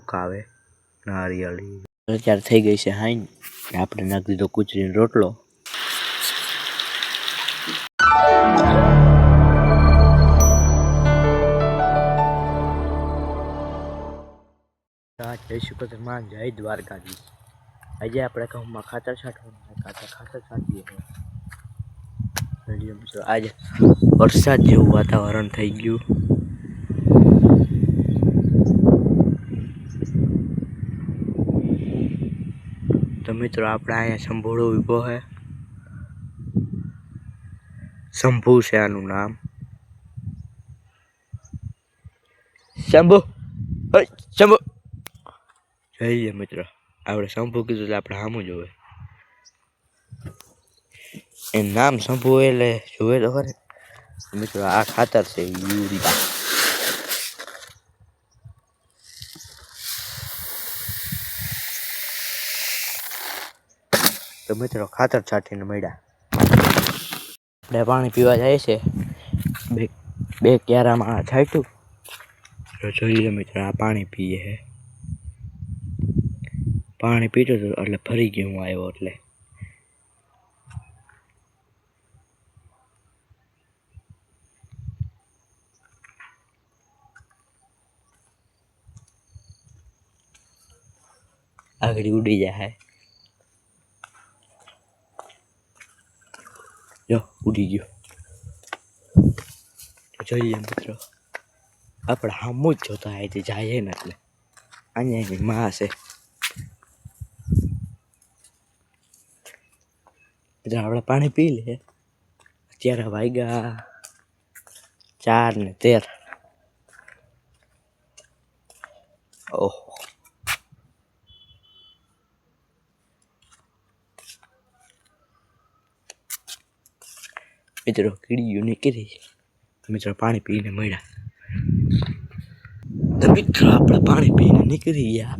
મુકાવે નારિયેળી. અત્યારે થઈ ગઈ છે હાઈન આપણે નાખી દીધો કૂચરીનો રોટલો. જય શ્રી કૃષ્ણ જય દ્વારકાધીશ. આજે આપણે ઘઉંમાં ખાતર છાંટવાનું ખાતર ખાતર છાંટીએ આજે વરસાદ જેવું વાતાવરણ થઈ ગયું. તો મિત્રો આપણે અહીંયા શંભુડો ઊભો છે શંભુ છે આનું નામ. શંભુ! શંભુ! જઈએ મિત્રો. આપણે શંભુ કીધું એટલે આપણે સામું જોવે. એનું નામ શંભુ એટલે જોવે તો ખરે. મિત્રો, આ ખાતર છે યુરિયા તો મિત્રો ખાતર છાંટીને મળ્યા. આપણે પાણી પીવા જાય છે. બે બે ક્યારામાં છાંટ્યું. તો જોઈએ મિત્રો, આ પાણી પીએ છે પાણી પીતો હતો એટલે ફરી ગયો હું આવ્યો એટલે. આગળ ઉડી જાય જો ઉડી ગયો જોઈએ મિત્રો આપણે હામું જ જોતા આવી જાય ને એટલે અહીંયા એની માં છે એટલે આપણે પાણી પી લે અત્યારે વાગ્યા ચાર ને તેર ઓહો મિત્રો કીડીયું નીકળી મિત્રો પાણી પીને મળ્યા. તો મિત્રો આપણે પાણી પીને નીકળી ગયા.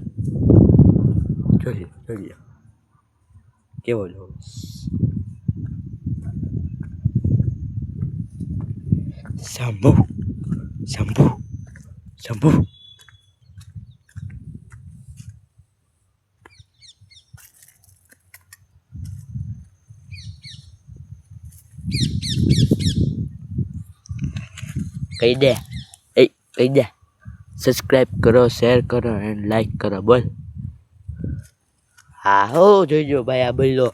જોઈએ જોઈએ. કેવો જો શંભુ શંભુ શંભુ કહી દે. એ કહી દે. સબસ્ક્રાઇબ કરો શેર કરો એન્ડ લાઈક કરો, બોલ. હા, હો જોઈજો ભાઈ આ બોલો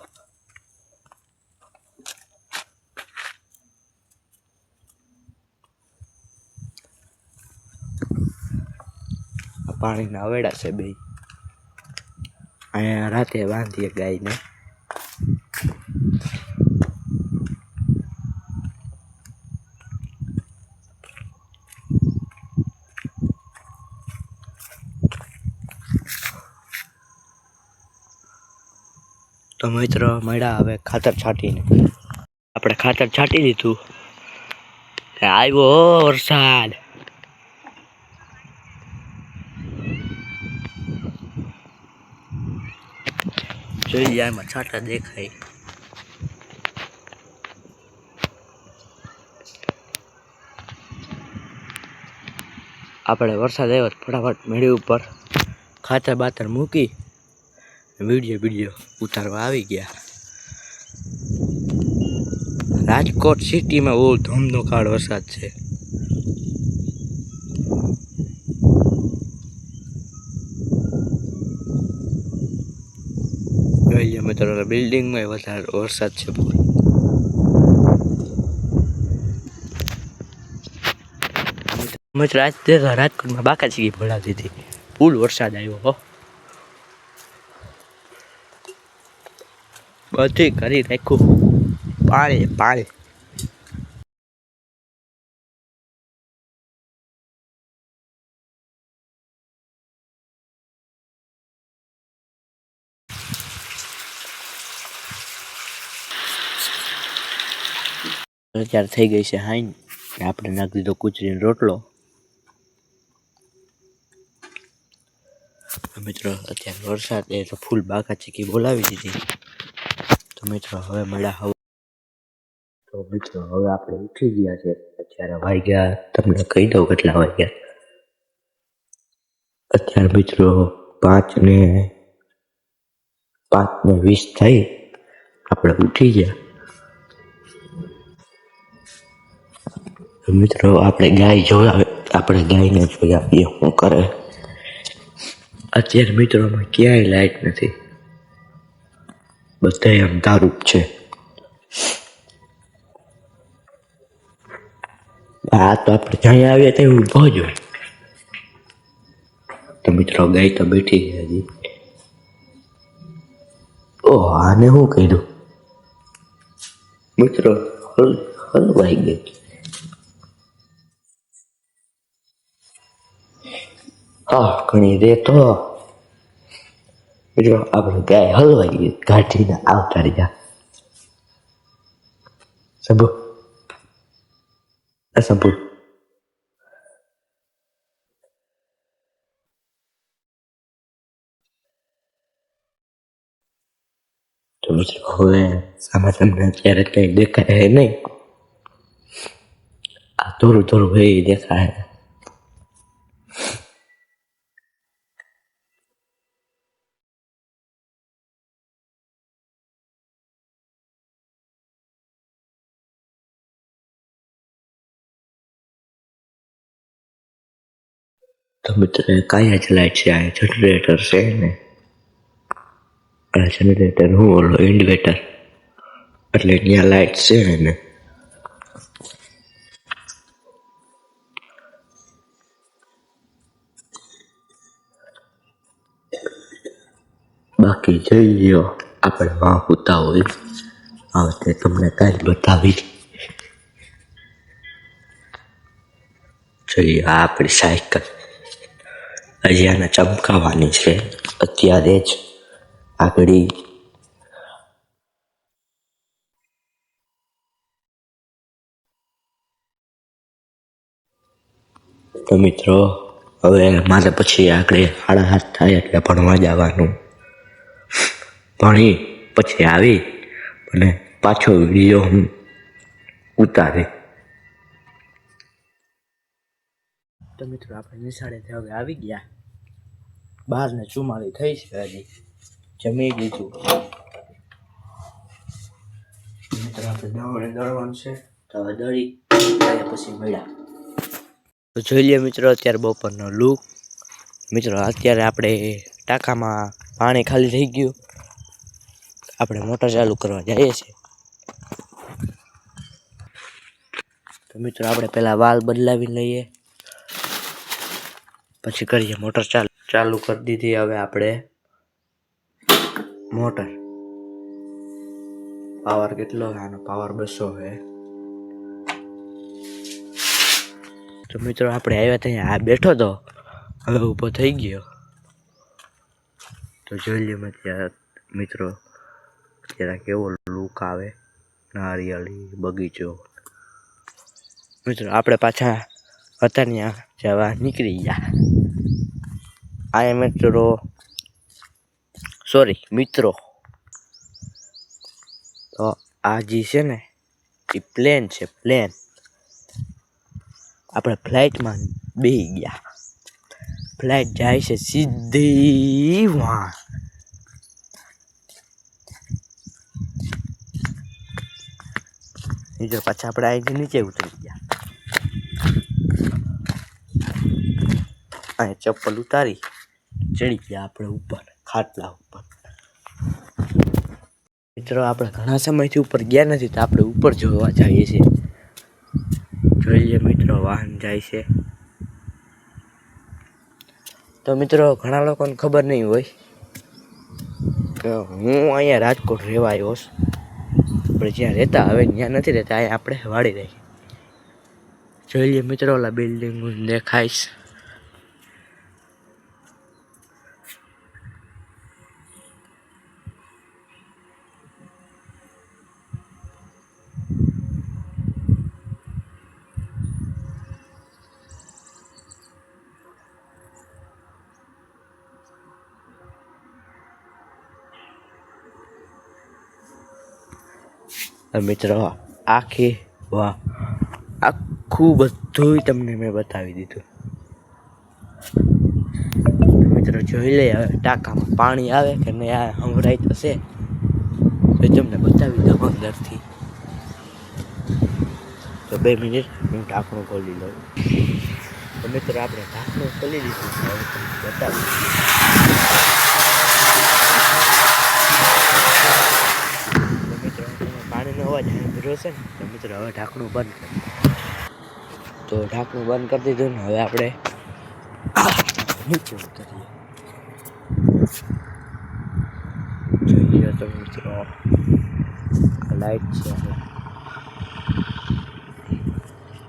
પાણીના અવેડા છે બે અહીંયા રાતે બાંધીએ ગાયને. તો મિત્રો મળ્યા હવે ખાતર છાંટીને. આપણે ખાતર છાંટી દીધું. આવ્યો વરસાદ. જોઈએ આમાં છાંટા દેખાય. આપણે વરસાદ આવ્યો ફટાફટ મેળી ઉપર ખાતર બાતર મૂકી વીડિયો વીડિયો ઉતારવા આવી ગયા. રાજકોટ સિટીમાં બહુ ધમધોકાળ વરસાદ છે. મિત્રો બિલ્ડિંગમાં વધારે વરસાદ છે બહુ. મિત્રો, આજ રાજકોટમાં બાકા ચીકી ભરાતી હતી ફૂલ વરસાદ આવ્યો હો. બધી કરી રાખ્યું પાણી પાણી અત્યારે થઈ ગઈ છે હાઈન. આપણે નાખી દીધો કૂચરીનો રોટલો. મિત્રો, અત્યારે વરસાદ એ તો ફૂલ બાકા ચીકી બોલાવી દીધી. તો મિત્રો, હવે મળ્યા હવે. તો મિત્રો, હવે આપણે ઉઠી ગયા છે. અત્યારે વાગ્યા, તમને કહી દઉં કેટલા વાગ્યા. અત્યારે મિત્રો, પાંચ ને પાંચ ને વીસ થઈ. આપણે ઉઠી ગયા. મિત્રો, આપણે ગાય જોયા આપણે ગાયને જોઈ આપીએ શું કરે. અત્યારે મિત્રોમાં ક્યાંય લાઈટ નથી. બધા અંધારૂપ છે. આ તો આપણે જ્યાં આવીએ ત્યાં ઊભો જ હોય. તો મિત્રો ગાય તો બેઠી છે હજી. ઓહ, આને શું કર્યું? મિત્રો, હલ, હલવાઈ ગઈ. હા, ઘણી રે તો મિત્રો આપણે ગાય હલવાઈ ગઈ કાઢીને આવતા રહ્યા સબુ આ સબુ તો મિત્રો હવે સામે તમને અત્યારે કંઈ દેખાય નહીં આ થોડું થોડું ભાઈ દેખાય કયા જ લાઈટ છે આ જનરેટર છે ને આ જનરેટર હું ઓલો ઇન્વર્ટર એટલે ત્યાં લાઈટ છે ને બાકી જઈ લ્યો આપણે વાં હોતા હોય હવે તે તમને કાંઈ બતાવી જોઈએ આ આપણી સાયકલ હજી આને ચમકાવવાની છે. અત્યારે જ આગળ તો મિત્રો, હવે મારે પછી આગળ સાડા હાથ થાય એટલે ભણવા જવાનું. ભણી પછી આવી અને પાછો વીડિયો હું ઉતારી. તો મિત્રો, આપણે નિશાળેથી હવે આવી ગયા. બાર ને ચુમ્માળી થઈ છે હજી. જમી લીધું. મિત્રો, આપણે જોઈ લઈએ મિત્રો, અત્યારે બપોરનો લુક. મિત્રો, અત્યારે આપણે ટાંકામાં પાણી ખાલી થઈ ગયું. આપણે મોટર ચાલુ કરવા જઈએ છીએ. તો મિત્રો, આપણે પહેલાં વાલ બદલાવી લઈએ. પછી કરીએ મોટર ચાલુ. ચાલુ કરી દીધી હવે આપણે મોટર. પાવર કેટલો આનો પાવર બસો છે. તો મિત્રો, આપણે આવ્યા ત્યાં. આ બેઠો તો. હવે ઊભો થઈ ગયો. તો જોઈ લઈએ ત્યાં મિત્રો ત્યાં કેવો લુક આવે. નારિયેળી, બગીચો. મિત્રો, આપણે પાછા હતા ત્યાં જવા નીકળી ગયા. આ મિત્રો સોરી મિત્રો તો આ જે છે ને, એ પ્લેન છે પ્લેન આપણે ફ્લાઇટમાં બે ગયા. ફ્લાઇટ જાય છે સીધી વાં. જો પાછા આપણે અહીંથી નીચે ઉતરી ગયા. અહીં ચપ્પલ ઉતારી. ચડી ગયા આપણે ઉપર, ખાટલા ઉપર. મિત્રો, આપણે ઘણા સમયથી ઉપર ગયા નથી તો આપણે ઉપર જોવા જઈએ છીએ. જોઈ લઈએ મિત્રો, વાહન જાય છે. તો મિત્રો, ઘણા લોકોને ખબર નહીં હોય કે હું અહીંયા રાજકોટ રહેવા આવ્યો છું. આપણે જ્યાં રહેતા હવે ત્યાં નથી રહેતા, અહીંયા આપણે વાળી રહી. જોઈ લઈએ મિત્રો, ઓલા બિલ્ડિંગ દેખાઈશ મિત્રો, આખી વાહ. આખું બધું તમને મેં બતાવી દીધું. મિત્રો, જોઈ લઈએ હવે ટાંકામાં પાણી આવે કે નહીં આવે હમરાઈ થશે તો તમને બતાવી દઉં અંદરથી. તો બે મિનિટ, હું ઢાંકણું ખોલી લઉં. તો મિત્રો, આપણે ઢાંકણું ખોલી દીધું હવે તમને બતાવું. છે ને? તો મિત્રો, હવે ઢાંકણું બંધ તો ઢાંકણું બંધ કરી દીધું ને, હવે આપણે નીચે ઉતરીએ. જોઈએ તો મિત્રો લાઈટ છે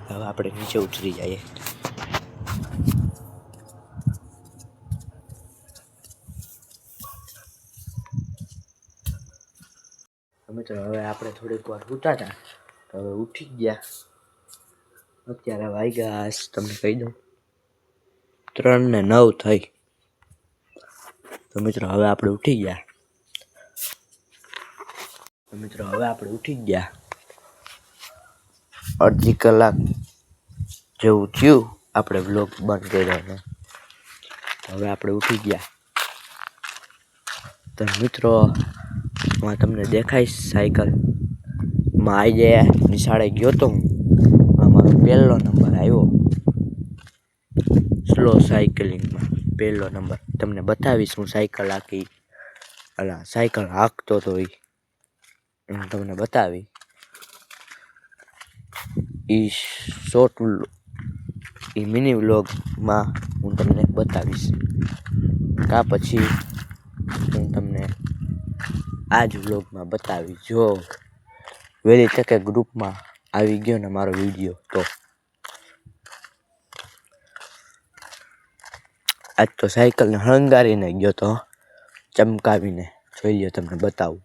હવે આપણે નીચે ઉતરી જઈએ. મિત્રો હવે આપણે થોડીક વાર ઉતા હતા તો હવે ઉઠી ગયા. અત્યારે વાગ્યા તમને કહી દઉં. ત્રણ ને નવ થઈ. તો મિત્રો હવે આપણે ઉઠી ગયા. તો મિત્રો હવે આપણે ઉઠી ગયા. અડધી કલાક જેવું થયું આપણે બ્લોગ બંધ કર્યો હવે આપણે ઉઠી ગયા. તો મિત્રો હું તમને દેખાઈશ સાયકલ. માં આજે નિશાળે ગયો તો હું. આમાં પહેલો નંબર આવ્યો. સ્લો સાયકલિંગમાં પહેલો નંબર. તમને બતાવીશ હું સાયકલ હાકી અલા, સાયકલ હાંકતો તો એ હું તમને બતાવી. એ શોર્ટ એ મિની વ્લોગમાં હું તમને બતાવીશ. કા પછી આ જ વ્લોગમાં બતાવી જો, વહેલી તકે ગ્રુપમાં આવી ગયો ને મારો વીડિયો, તો. આજ તો સાયકલને હળંગારીને ગયો તો, ચમકાવીને જોઈ લ્યો, તમને બતાવું.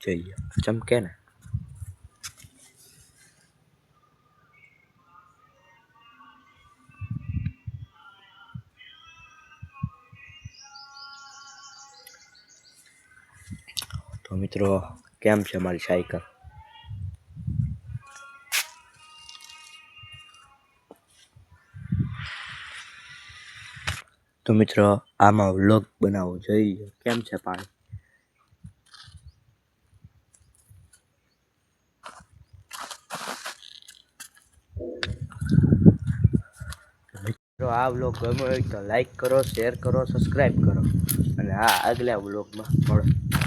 જોઈએ ચમકે ને. મિત્રો, કેમ છે મારી સાયકલ? તો મિત્રો, આમાં વ્લોગ બનાવવો જોઈએ. કેમ છે પાણી? મિત્રો, આ વ્લોગ ગમ્યો હોય તો લાઈક કરો, શેર કરો, સબસ્ક્રાઈબ કરો. અને આ આગલા વ્લોગમાં મળો.